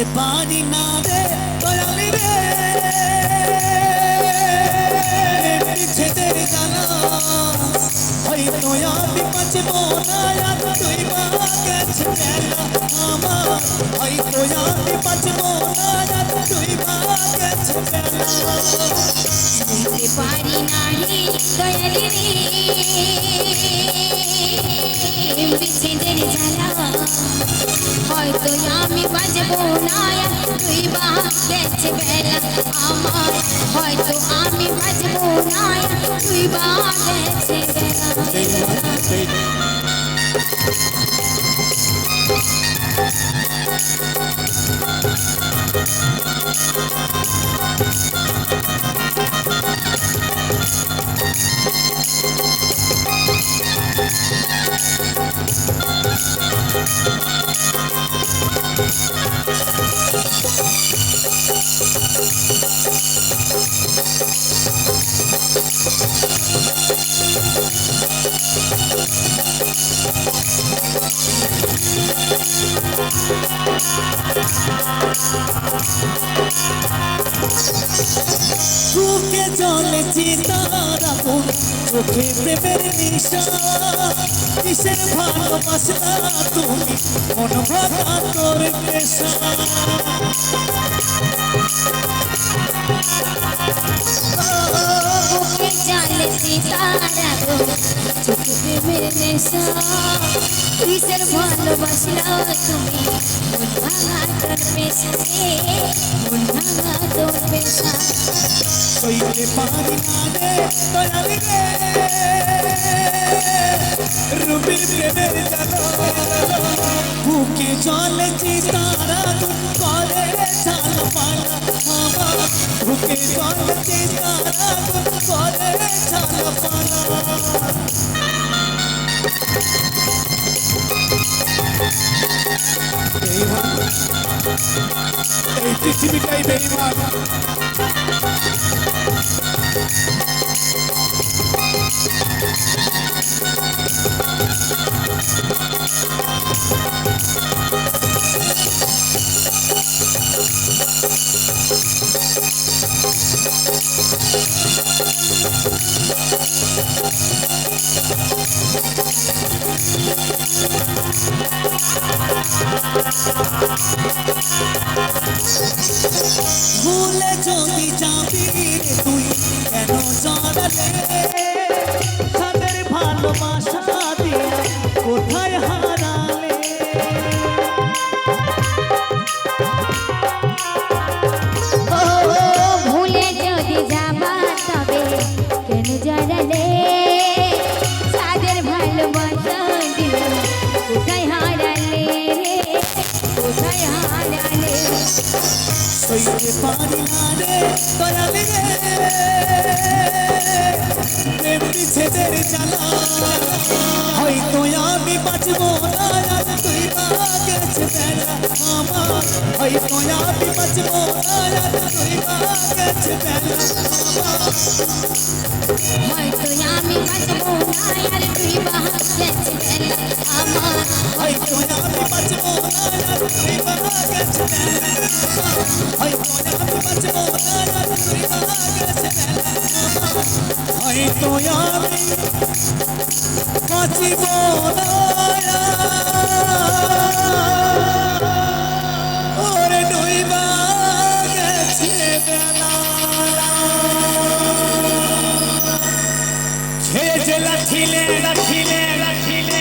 সইতে পারি না রে দয়ালি রে পিছেদের জানা হয়তো আমি বাঁচব না তুই গেছে বেলা আমার হয়তো আমি বাঁচব না তুই গেছে বেলা পারি না রে দয়ালি রে হয়তো আমি বাজবো না তুই বা গেছে বেলা আমার হয়তো আমি বাজবো না তুই বা বেলা জলে চিতারা গুণ চোখে প্রেমের নিশা কিসের ভালোবাসা তুমি? মন ভাঙা তোর পেশা কিসের ভালোবাসলা তুমি মন ভাঙা তোর পেশা রে মন ভাঙা তোর পেশা সইতে পারি না রে দয়ালি রে রূপের প্রেমের জানো বুকে জলে চিতারা গুণ করে চাল পালা আমার বুকে জলে চিতারা গুণ করে চাল পালা दिखाई बेईमान Thank Better সইতে পারি না রে দয়ালে রে প্রেম বিচ্ছেদের জ্বালা হয়তো আমি বাঁচবো না তুই মা গেছে বেলা আমার হয়তো তুই বাহা হয়তো আমি বাঁচবো ওরে ডুইবা গেছে খেয়েছে লাঠিলে লাঠিলে লাঠিলে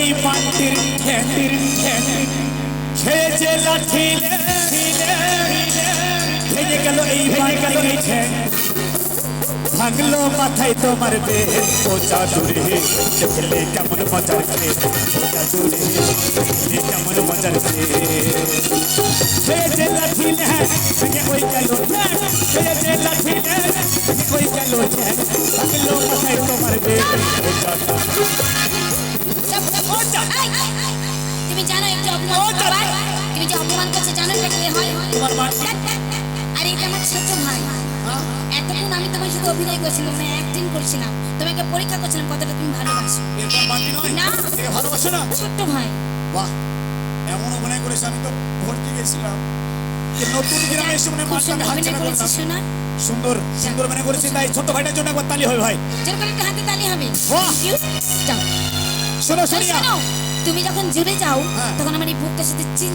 এই পান্তির ঠ্যাঙ্গির ঠ্যাং খেয়েছে লাঠিলে ভেঙে গেল এই ভেঙে গেল এই ভাঙলো মাথায় তোমার বের পোচা দূরে দেখলে কেমন মজার খেয়ে পোচা দূরে দেখলে কেমন মজার খেয়ে লাঠিলে ভেঙে ওই গেল লাঠিলে ভেঙে ওই গেল ভাঙলো মাথায় তোমার তুমি জানো একটু হয় তোমার এটা আমার ছোট ভাই। এতক্ষণ আমি তোমার সাথে অভিনয় করছিলাম মানে অ্যাক্টিং করছিলাম। তোমাকে পরীক্ষা করছিলাম কতটা তুমি ভালোবাসো। এরকম বাকি নয় না। ভালোবাসো না। ছোট্ট ভাই। বাহ এমন অভিনয় করেছে আমি তো ভর্তি গেছিলাম। নতুন গ্রামে এসে মনে খুব মাঝখানে সুন্দর করতাম। সুন্দর সুন্দর মানে করেছি তাই ছোট ভাইটার জন্য একবার তালি হবে ভাই। একটা হাতে তালি হবে। শোনো সোনিয়া। তুমি যখন জুড়ে যাও হ্যাঁ। তখন আমার এই বুকটার সাথে চিন